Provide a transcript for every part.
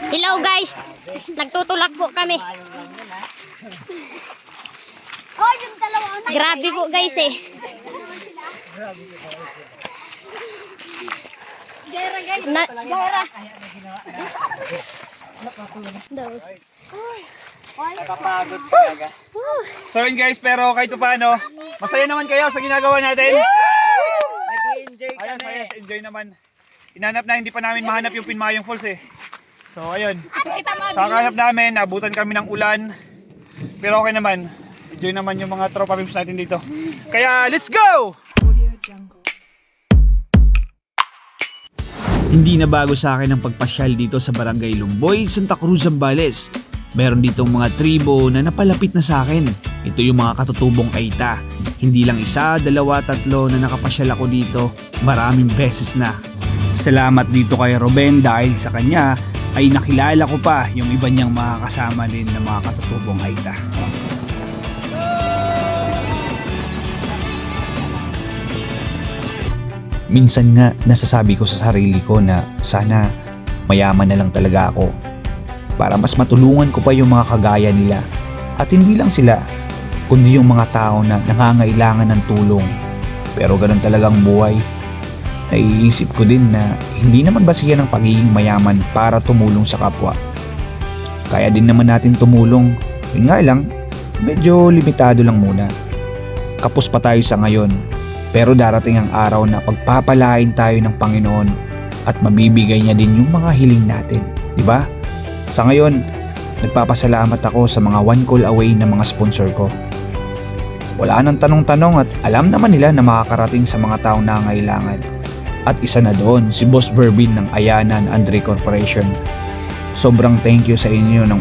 Hello guys. Nagtutulak po kami. Oh, yung dalawa na. Grabe po guys eh. Gera guys. Na, Gera. Nakapagod talaga. So yun guys, pero kahit pa paano, masaya naman kayo sa ginagawa natin. Nag-enjoy kami. yes, enjoy naman. Inanap na, hindi pa namin mahanap yung Pinmayong Falls eh. So ayun, kahanap namin, nabutan kami ng ulan. Pero okay naman, enjoy naman yung mga tropa pimps natin dito. Kaya let's go! Hindi na bago sa akin ang pagpasyal dito sa Barangay Lumboy, Santa Cruz, Zambales. Meron ditong mga tribo na napalapit na sa akin. Ito yung mga katutubong Aita. Hindi lang isa, dalawa, tatlo na nakapasyal ako dito. Maraming beses na. Salamat dito kay Ruben dahil sa kanya ay nakilala ko pa yung iba niyang mga kasama din ng mga katutubong Aita. Minsan nga nasasabi ko sa sarili ko na sana mayaman na lang talaga ako para mas matulungan ko pa yung mga kagaya nila. At hindi lang sila, kundi yung mga tao na nangangailangan ng tulong. Pero ganun talagang buhay. Naiisip ko din na hindi naman basihan ng pagiging mayaman para tumulong sa kapwa. Kaya din naman natin tumulong. Yun nga lang, medyo limitado lang muna. Kapos pa tayo sa ngayon pero darating ang araw na pagpapalain tayo ng Panginoon at mabibigay niya din yung mga hiling natin. Di ba? Sa ngayon, nagpapasalamat ako sa mga one call away na mga sponsor ko. Wala nang tanong-tanong at alam naman nila na makakarating sa mga taong nangailangan. At isa na doon, si Boss Verbin ng Ayanan Andre Corporation. Sobrang thank you sa inyo ng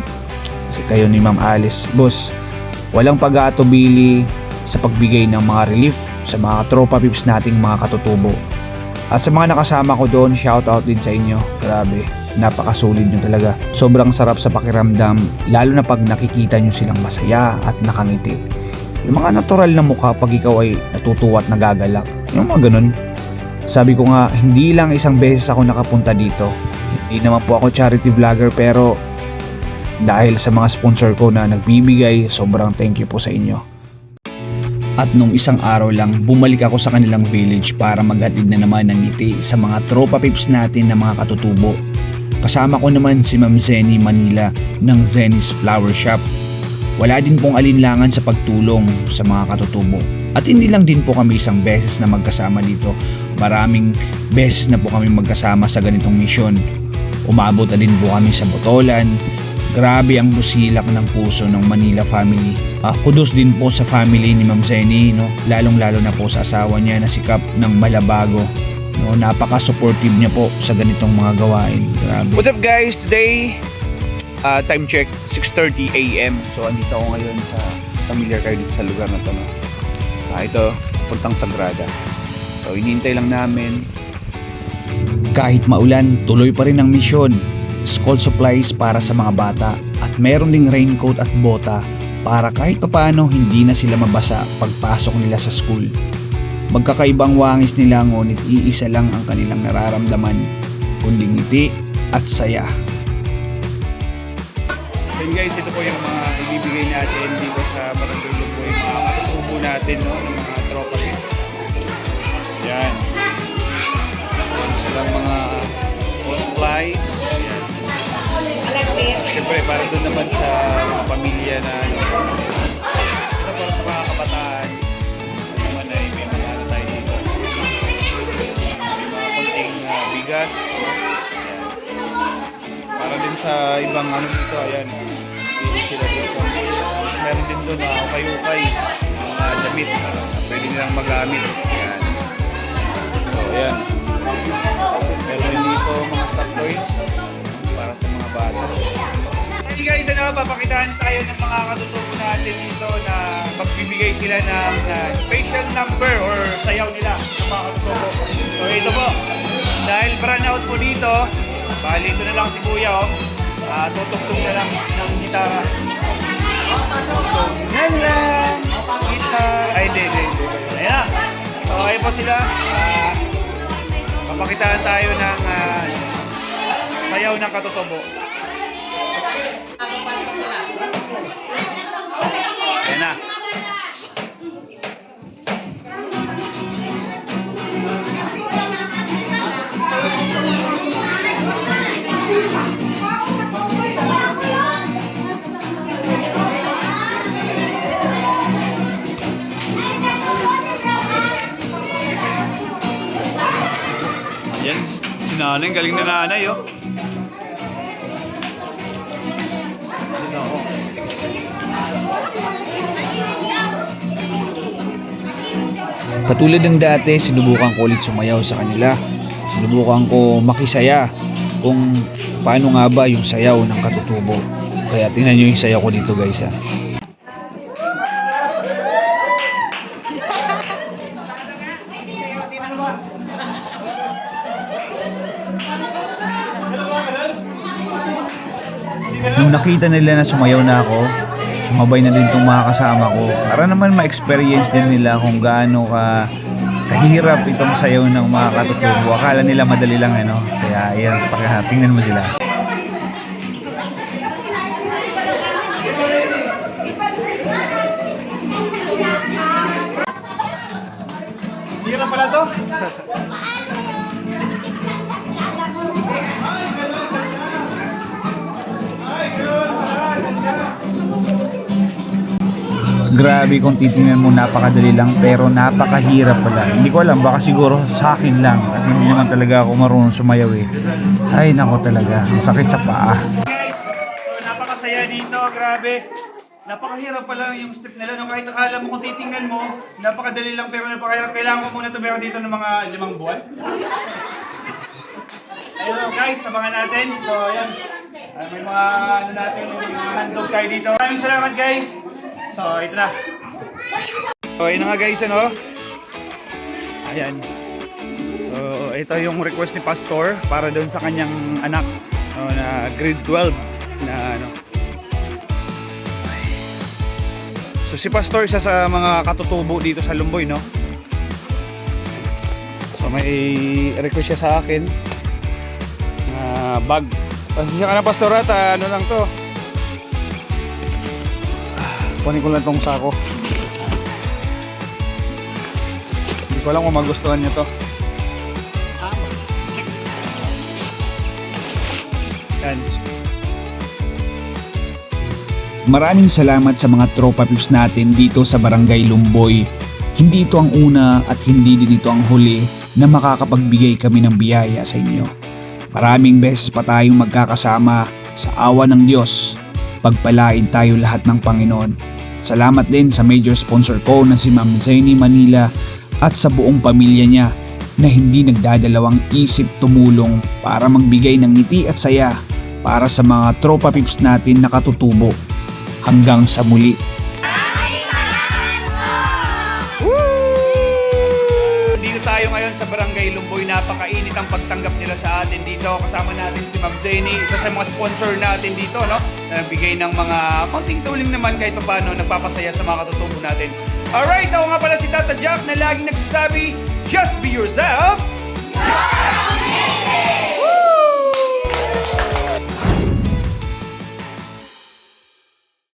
kasi kayo ni Ma'am Alice. Boss, walang pag-aatubili sa pagbigay ng mga relief sa mga tropa pips nating mga katutubo. At sa mga nakasama ko doon, shoutout din sa inyo. Grabe, napakasulit nyo talaga. Sobrang sarap sa pakiramdam, lalo na pag nakikita nyo silang masaya at nakangiti. Yung mga natural na mukha pag ikaw ay natutuwa at nagagalak. Yung mga ganun. Sabi ko nga, hindi lang isang beses ako nakapunta dito. Hindi naman po ako charity vlogger pero dahil sa mga sponsor ko na nagbibigay, sobrang thank you po sa inyo. At nung isang araw lang, bumalik ako sa kanilang village para maghatid na naman ng ngiti sa mga tropa pips natin na mga katutubo. Kasama ko naman si Ma'am Zenny Manila ng Zenny's Flower Shop. Wala din pong alinlangan sa pagtulong sa mga katutubo. At hindi lang din po kami isang beses na magkasama dito. Maraming beses na po kami magkasama sa ganitong misyon. Umabot na din po kami sa Botolan, Grabe ang busilak ng puso ng Manila family. Ah, kudos din po sa family ni Ma'am Zenny, no? Lalong-lalo na po sa asawa niya na si Kap ng Malabago. No, napaka-supportive niya po sa ganitong mga gawain. Grabe. What's up guys? Today, uh, time check, 6.30 a.m. So andito ako ngayon sa, familiar kayo dito sa lugar na to. No? Ah, ito, puntang Sagrada. So hinihintay lang namin. Kahit maulan, tuloy pa rin ang misyon. School supplies para sa mga bata at meron ding raincoat at bota para kahit papano hindi na sila mabasa pagpasok nila sa school. Magkakaibang wangis nila ngunit iisa lang ang kanilang nararamdaman, kundi ngiti at saya. Then guys, ito po yung mga ibibigay natin dito sa Barangay natin, no? Ng mga tropa sheets. Yan. Yan silang mga supplies. Yan. Siyempre, para doon naman sa pamilya na ano, para sa mga kabataan. Naman ay may mga ano tayo dito. May mga konting ah, bigas. Yan. Para din sa ibang ano dito, ayan. Pili sila dito. Meron din doon na ukay-ukay. Mga damit ano, pwede nilang magamit. Ayan. So, ayan. Meron dito mga stock toys para sa mga bata. Hey guys, ano, papakitaan tayo ng mga katutubo natin dito na magbibigay sila ng uh, special number or sayaw nila ng mga katutubo. So ito po, dahil brand out po dito, bali ito na lang si Kuya oh. Uh, tutugtog na lang ng gitara. Gitara. Ay, hindi, hindi, hindi. Ayan na. So, po sila. Uh, papakitaan tayo ng uh, sayaw ng katutubo. Ayan na. Nanay, galing na nanay, oh. Katulad ng dati, sinubukan ko ulit sumayaw sa kanila. Sinubukan ko makisaya kung paano nga ba yung sayaw ng katutubo. Kaya tingnan nyo yung sayaw ko dito guys ha. Nung nakita nila na sumayaw na ako, sumabay na din itong mga kasama ko para naman ma-experience din nila kung gaano ka kahirap itong sayaw ng mga katutubo. Akala nila madali lang ano. Kaya ayan, paka, tingnan mo sila. Hirap pala to. Grabe kung titingnan mo napakadali lang pero napakahirap pala. Hindi ko alam baka siguro sa akin lang kasi hindi naman talaga ako marunong sumayaw eh. Ay nako talaga, sakit sa paa. So napakasaya dito, grabe. Napakahirap pala yung step nila. No? Kahit akala mo kung titingnan mo, napakadali lang pero napakahirap. Kailangan mo muna ito meron dito ng mga limang buwan. Ayun guys, abangan natin. So ayan, may mga ano natin, may mga handog tayo dito. Maraming salamat guys. So ito na. So ayun na nga guys, ano? Ayan. So, ito yung request ni Pastor para doon sa kanyang anak no, na grade 12 na ano. So si Pastor isa sa mga katutubo dito sa Lumboy, no? So may request siya sa akin na bag. Pasensya ka na Pastor at ah, ano lang to. Kunin ko lang tong sako. Hindi ko alam kung magustuhan niyo to. Yan. Maraming salamat sa mga tropa pips natin dito sa Barangay Lumboy. Hindi ito ang una at hindi din ito ang huli na makakapagbigay kami ng biyaya sa inyo. Maraming beses pa tayong magkakasama sa awa ng Diyos. Pagpalain tayo lahat ng Panginoon. Salamat din sa major sponsor ko na si Ma'am Zaini Manila at sa buong pamilya niya na hindi nagdadalawang isip tumulong para magbigay ng ngiti at saya para sa mga tropa pips natin na katutubo. Hanggang sa muli. Lumboy. Napakainit ang pagtanggap nila sa atin dito. Kasama natin si Ma'am Zeni, isa sa mga sponsor natin dito, no? Na nagbigay ng mga konting tuling naman kahit pa paano nagpapasaya sa mga katutubo natin. Alright, ako nga pala si Tata Jack na laging nagsasabi, just be yourself.